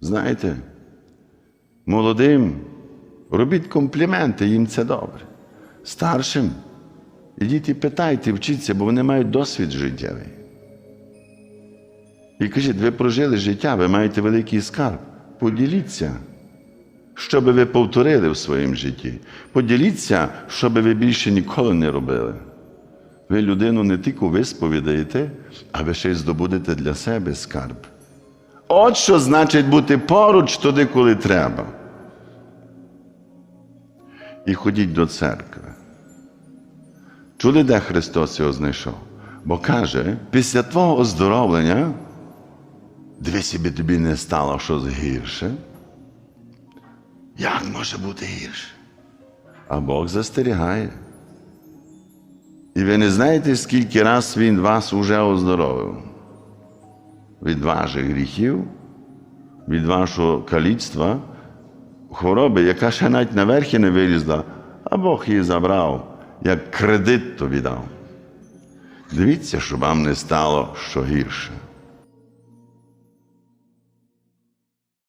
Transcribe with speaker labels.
Speaker 1: Знаєте, молодим робіть компліменти, їм це добре. Старшим ідіть і питайте, вчіться, бо вони мають досвід життєвий. І кажіть, ви прожили життя, ви маєте великий скарб. Поділіться, що би ви повторили в своєму житті. Поділіться, що би ви більше ніколи не робили. Ви людину не тільки висповідаєте, а ви ще й здобудете для себе скарб. От що значить бути поруч туди, коли треба. І ходіть до церкви. Чули, де Христос його знайшов? Бо каже, після твого оздоровлення, дивись, би тобі не стало щось гірше. Як може бути гірше? А Бог застерігає. І ви не знаєте, скільки раз Він вас уже оздоровив. Від ваших гріхів, від вашого каліцтва, хвороби, яка ще навіть наверхі не вилізла, а Бог її забрав, як кредит тобі дав. Дивіться, щоб вам не стало що гірше.